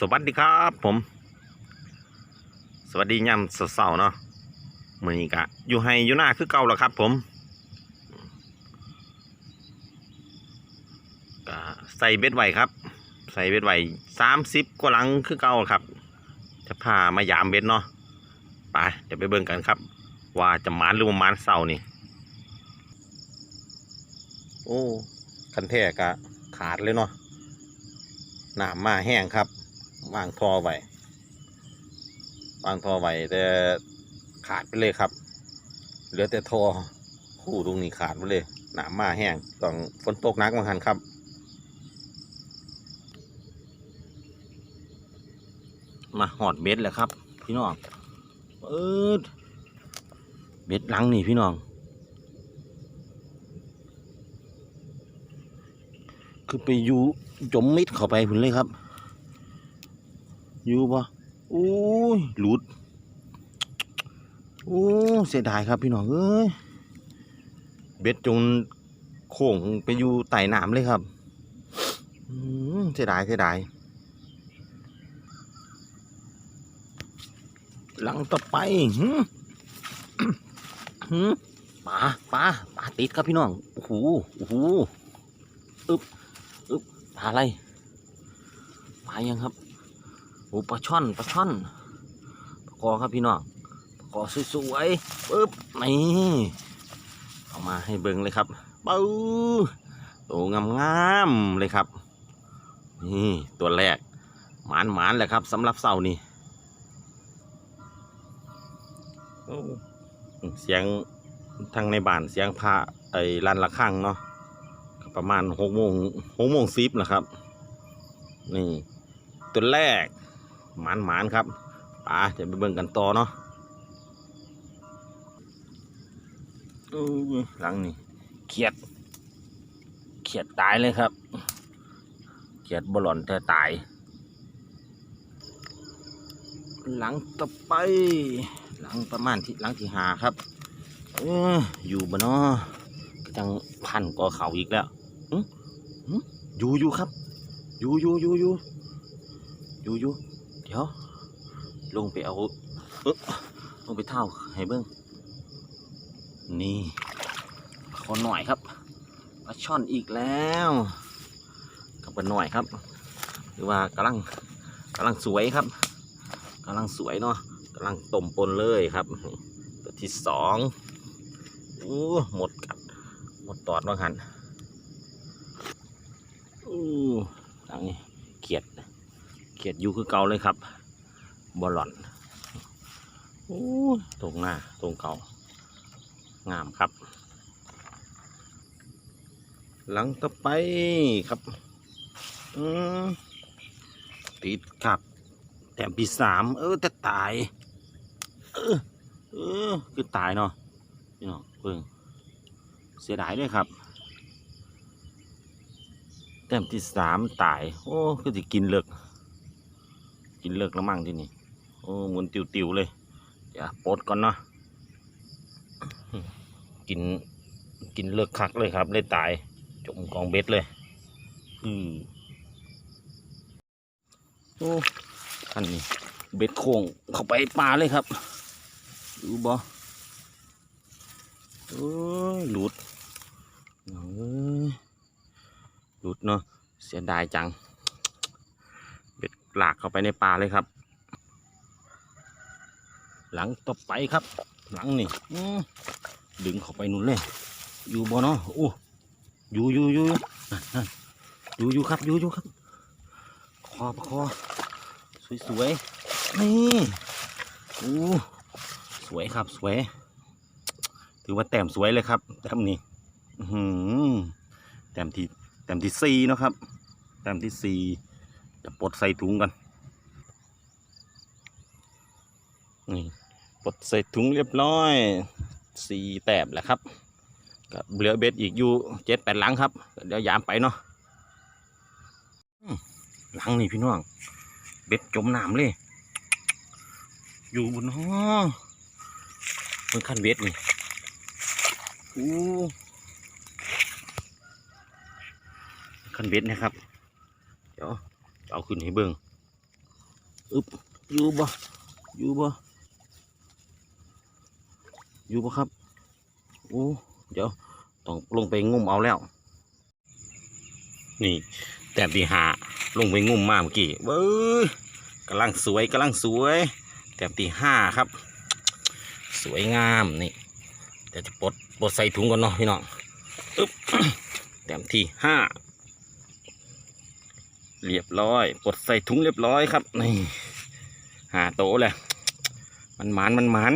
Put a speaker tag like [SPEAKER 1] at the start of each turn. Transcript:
[SPEAKER 1] สวัสดีครับผม สวัสดีย่ำเสาร์เนาะมือนี้กะอยู่ให้อยู่หน้าคือเก่าแล้วครับ ผมกะใส่เบ็ดไว้ครับ ใส่เบ็ดไว้สามสิบกว่าหลังคือเก่าครับ จะพามายามเบ็ดเนาะไปเดี๋ยวไปเบิ่งกันครับ ว่าจะหมานหรือว่หมานเสาร์นี่โอ้คันแท้กะขาดเลยเนาะหน้ำมาแห้งครับ วางท่อไว้วางท่อไว้แต่ขาดไปเลยครับ เหลือแต่ท่อคู่ตรงนี้ขาดไปเลยหนามมาแห้งต้องฝนตกนักบางคันครับมาหอดเบ็ดแล้วครับ พี่น้องเอิดเบ็ดลังนี่พี่น้อง คือไปอยู่จมมิดเข้าไปพุ่นเลยครับ อยู่ปะโอ้ยหลุดโอ้เสียดายครับพี่น้องเอ้ยเบ็ดจนโค้งไปอยู่ไต่น้ำเลยครับเสียดายเสียดายหลังต่อไปหืมหืมปลาปลาปลาติดครับพี่น้องโอ้โหโอ้โหอึบอึบปลาอะไรปลายังครับ อ้ปลาช่อนปลาช่อนปลากอครับพี่น้องปลากอสวยๆปึ๊บนี่เอามาให้เบิ่งเลยครับปูโตงามๆเลยครับนี่ตัวแรกหมานหมานๆแหละครับสำหรับเสานี่โอ้เสียงทางในบ้านเสียงพระไอ้ลันละข้างเนาะประมาณหกโมงหกโมงสิบนะครับ นี่ ตัวแรก หมานหมานครับป่าจะไปเบิ่งกันต่อเนาะหลังนี่เขียด เขียดตายเลยครับ เขียดบอลอนแต่ตาย หลังต่อไป หลังประมาณที่หลังที่หาครับเอออยู่บ่เนาะก็จังพันกอเขาอีกแล้วหึหึอยู่อยู่ครับ อยู่อยู่อยู่อยู่อยู่อยู่ เดี๋ยว ลงไปเอาเอ๊ะลงไปเท่าให้เบิ้งนี่ขอหน่อยครับปลาช่อนอีกแล้วกับปลาหน่อยครับ หรือว่ากำลังกำลังสวยครับกำลังสวยเนาะกำลังต้มปนเลยครับตัวที่สองโอ้หมดกัดหมดตอดบางหันอู้หลังนี้เขียด เขียดยูคือเก่าเลยครับบอลลอนโอ้ตรงหน้าตรงเก่างามครับ หลังต่อไปครับอืมติดครับ แต้มที่สามเออแต่ตาย เออเออคือตายเนาะพี่น้องเพิ่งเสียดายด้วยครับแต้มที่สามตาย โอ้ คือจะกินเลิก กินเลิกแล้วมั่งที่นี่โอ้หมุนติวๆเลยเดี๋ยวปดก่อนเนาะกินกินเลิกคักเลยครับเลยตายจมกองเบ็ดเลย อือโอ้ท่านนี่เบ็ดโค้งเข้าไปปลาเลยครับดูบ่โอ้ยหลุดเอ้ยหลุดเนาะเสียดายจัง หลากเข้าไปในป่าเลยครับ หลังต่อไปครับ หลังนี่ดึงเข้าไปนู่นเลย อยู่บ่เนาะโอ้อยู่อยู่อยู่นั่นอยู่อยู่ครับอยู่อยู่ครับ คอประคอสวยๆนี่โอ้สวยครับสวย ถือว่าแต้มสวยเลยครับแต้มนี้อื้อหือแต้มที่แต้มที่สี่นะครับแต้มที่สี่ จะปลดใส่ถุงกันนี่ปลดใส่ถุงเรียบร้อยสี่แต้มแหละครับก็เหลือเบ็ดอีกอยู่เจ็ดแปดหลังครับ เดี๋ยวยามไปเนาะหลังนี่พี่น้อง เบ็ดจมน้ำเลย อยู่บนห้องบนขั้นเบ็ดนี่อู้ขั้นเบ็ดนะครับ เดี๋ยว เอาขึ้นให้เบิ่งอึบอยู่บ่อยู่บ่อยู่บ่ครับโอ้เดี๋ยวต้องลงไปงุ่มเอาแล้ว นี่ แต้มที่หาลงไปงุ่มมาเมื่อกี้เบ้ยกำลังสวยกำลังสวย แต้มที่ห้าครับ สวยงามนี่เดี๋ยวจะปลดปลดใส่ถุงก่อนเนาะพี่น้องอึ๊บแต้มที่ห้า เรียบร้อยปลดใส่ถุงเรียบร้อยครับนี่หาโตะเลยมันหมานมันหมาน